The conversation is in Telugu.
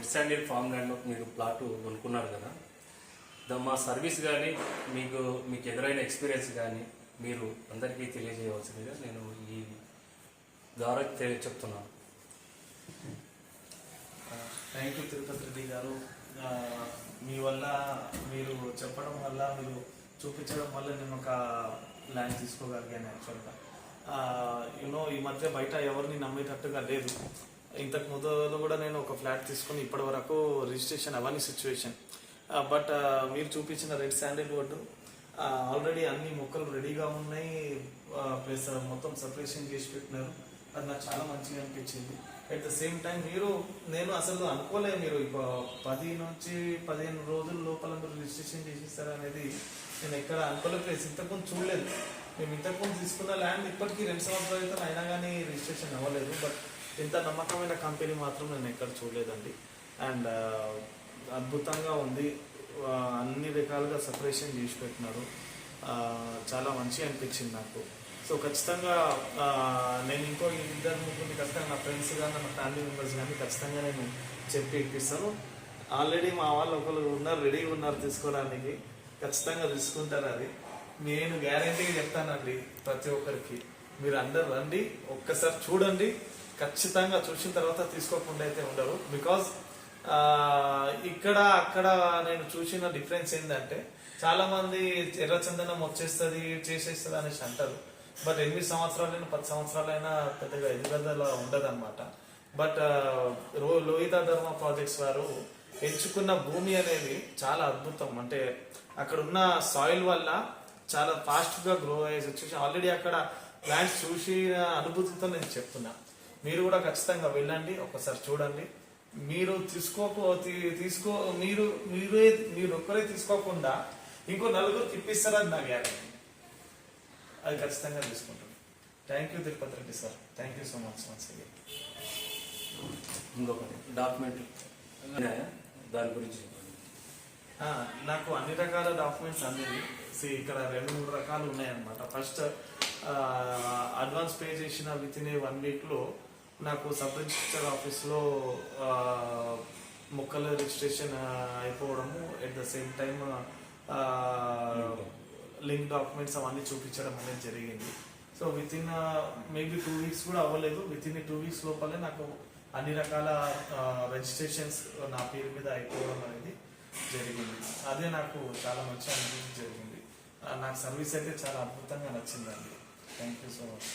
రెడ్ శాండిల్ ఫామ్ ల్యాండ్లో మీరు ప్లాట్ కొనుక్కున్నారు కదా. దా- మా సర్వీస్ కానీ మీకు మీకు ఎదురైన ఎక్స్పీరియన్స్ కానీ మీరు అందరికీ తెలియజేయవలసిందిగా నేను ఈ ద్వారా తెలియ చెప్తున్నాను. థ్యాంక్ యూ తిరుపతి రెడ్డి గారు. మీ వల్ల మీరు చెప్పడం వల్ల మీరు చూపించడం వల్ల నేను ఒక ల్యాండ్ తీసుకోగలిగాను యాక్చువల్గా యూనో ఈ మధ్య బయట ఎవరిని నమ్మేటట్టుగా లేదు. ఇంతకు ముందు కూడా నేను ఒక ఫ్లాట్ తీసుకుని ఇప్పటి వరకు రిజిస్ట్రేషన్ అవన్నీ సిచ్యువేషన్. బట్ మీరు చూపించిన రెడ్ శాండిల్ వుడ్ ఆల్రెడీ అన్ని మొక్కలు రెడీగా ఉన్నాయి. ప్లస్ మొత్తం సపరేషన్ చేసి పెట్టినారు. అది నాకు చాలా మంచిగా అనిపించింది. అట్ ద సేమ్ టైం మీరు నేను అసలు అనుకోలే మీరు ఇప్పుడు పది నుంచి పదిహేను రోజుల లోపల మీరు రిజిస్ట్రేషన్ చేసేస్తారు అనేది నేను ఎక్కడ అనుకోలేదు ప్లేస్ ఇంతకుముందు చూడలేదు. మేము ఇంతకుముందు తీసుకున్న ల్యాండ్ ఇప్పటికీ రెండు సంవత్సరాలు అయితే అయినా కానీ రిజిస్ట్రేషన్ అవ్వలేదు. బట్ ఇంత నమ్మకమైన కంపెనీ మాత్రం నేను ఎక్కడ చూడలేదండి. అండ్ అద్భుతంగా ఉంది. అన్ని రకాలుగా సపరేషన్ చేసి పెట్టినారు. చాలా మంచిగా అనిపించింది నాకు. సో ఖచ్చితంగా నేను ఇంకో ఇద్దరు ముగ్గురిని ఖచ్చితంగా నా ఫ్రెండ్స్ కానీ నా ఫ్యామిలీ మెంబర్స్ కానీ ఖచ్చితంగా నేను చెప్పి ఇప్పిస్తాను. ఆల్రెడీ మా వాళ్ళు ఒకరు ఉన్నారు రెడీగా ఉన్నారు తీసుకోవడానికి. ఖచ్చితంగా తీసుకుంటారు అది. నేను గ్యారంటీగా చెప్తానండి ప్రతి ఒక్కరికి. మీరు అందరు రండి ఒక్కసారి చూడండి. ఖచ్చితంగా చూసిన తర్వాత తీసుకోకుండా అయితే ఉండరు బికాజ్ ఇక్కడ అక్కడ నేను చూసిన డిఫరెన్స్ ఏంటంటే చాలా మంది ఎర్రచందనం వచ్చేస్తుంది చేసేస్తుంది అనేసి అంటారు. బట్ ఎనిమిది సంవత్సరాలైనా పది సంవత్సరాలైనా పెద్దగా ఎదుగుదల ఉండదన్నమాట. బట్ రో లోహిత ధర్మ ప్రాజెక్ట్స్ వారు ఎంచుకున్న భూమి అనేది చాలా అద్భుతం. అంటే అక్కడ ఉన్న సాయిల్ వల్ల చాలా ఫాస్ట్గా గ్రో అయ్యే వచ్చేసి ఆల్రెడీ అక్కడ ప్లాంట్స్ చూసి అనుభూతితో నేను చెప్తున్నా. మీరు కూడా ఖచ్చితంగా వెళ్ళండి ఒకసారి చూడండి. మీరు తీసుకోకో తీసుకో మీరు మీరే మీరు ఒక్కరే తీసుకోకుండా ఇంకో నలుగురు తిప్పిస్తారని నా గ్యారెంటీ అది ఖచ్చితంగా తీసుకుంటాను thank you Tirupati Reddy sir thank you so much once again ఇంకొకటి డాక్యుమెంట్? దాని గురించి. నాకు అన్ని రకాల డాక్యుమెంట్స్ అందింది. ఇక్కడ రెండు మూడు రకాలు ఉన్నాయన్నమాట. ఫస్ట్ అడ్వాన్స్ పే చేసిన విత్ ఇన్ ఏ వన్ వీక్లో నాకు సబ్ రిజిస్టర్ ఆఫీస్లో మొక్కల రిజిస్ట్రేషన్ అయిపోవడము at the same time link documents అవన్నీ చూపించడం అనేది జరిగింది. So within maybe two weeks కూడా అవ్వలేదు. విత్ ఇన్ టూ వీక్స్ లోపలే నాకు అన్ని రకాల రిజిస్ట్రేషన్స్ నా పేరు మీద అయిపోవడం అనేది జరిగింది. అదే నాకు చాలా మంచి అనుభూతి జరిగింది. నాకు సర్వీస్ అయితే చాలా అద్భుతంగా నచ్చిందండి. Thank you so much